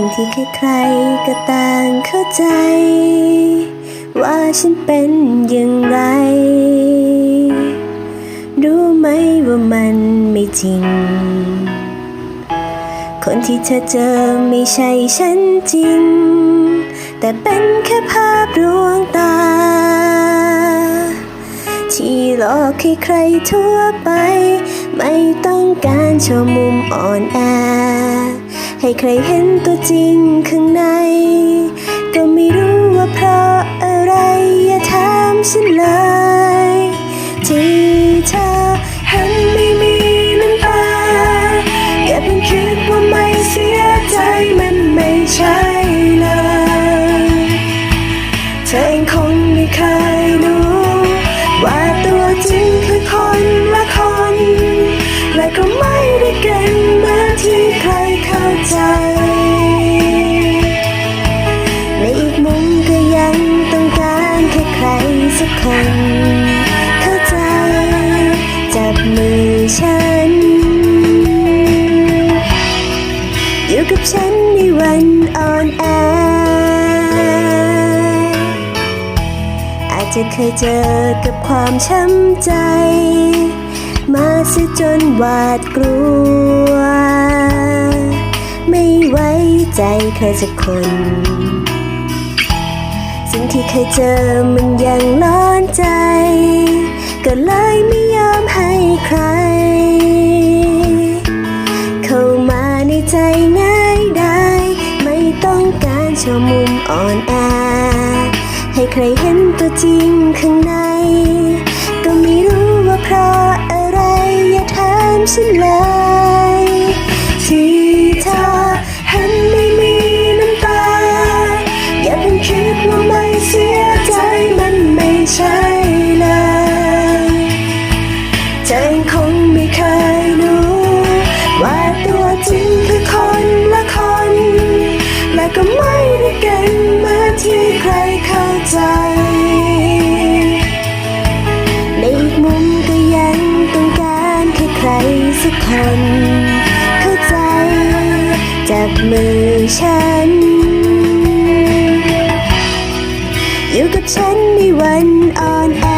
ิ่งที่ใครๆก็ต่างเข้าใจ ว่าฉันเป็นอย่างไร รู้ไหมว่ามันไม่จริง คนที่เธอเจอไม่ใช่ฉันจริง แต่เป็นแค่ภาพลวงตา ที่หลอกให้ใครทั่วไป ไม่ต้องการโชว์มุมอ่อนแอ ให้ใครเห็นตัวจริงข้างใน ก็ไม่รู้ จะเคยเจอกับความช้ำใจ มาซะจนหวาดกลัว ไม่ไว้ใจใครสักคน สิ่งที่เคยเจอมันยังร้อนใจ ก็เลยไม่ยอมให้ใคร เข้ามาในใจง่ายได้ ไม่ต้องการชว์มุมอ่อนแอ ให้ใครเห็นตัวจริงข้างใน ก็ไม่รู้ว่าเพราะอะไรอย่าถามฉันเลย สักคนเข้าใจ จับมือฉัน อยู่กับฉันในวันอ่อนแอ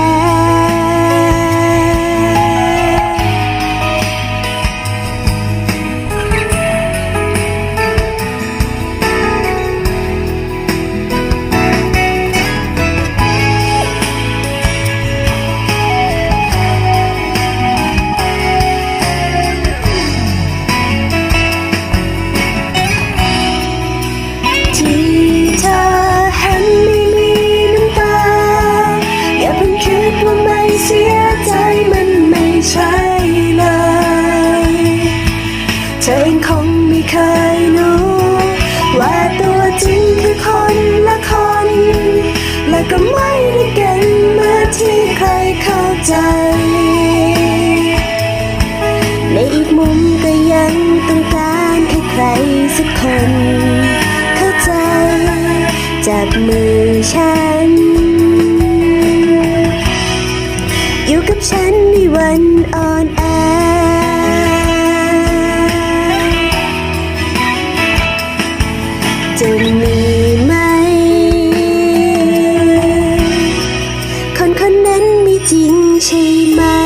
เสียใจมันไม่ใช่เลย เธอเองคงไม่เคยรู้ ว่าตัวจริงคือคนละคน และก็ไม่ได้เก่งเหมือนที่ใครเข้าใจ ในอีกมุมก็ยังต้องการแค่ใครสักคน เข้าใจ จับมือฉัน 心事满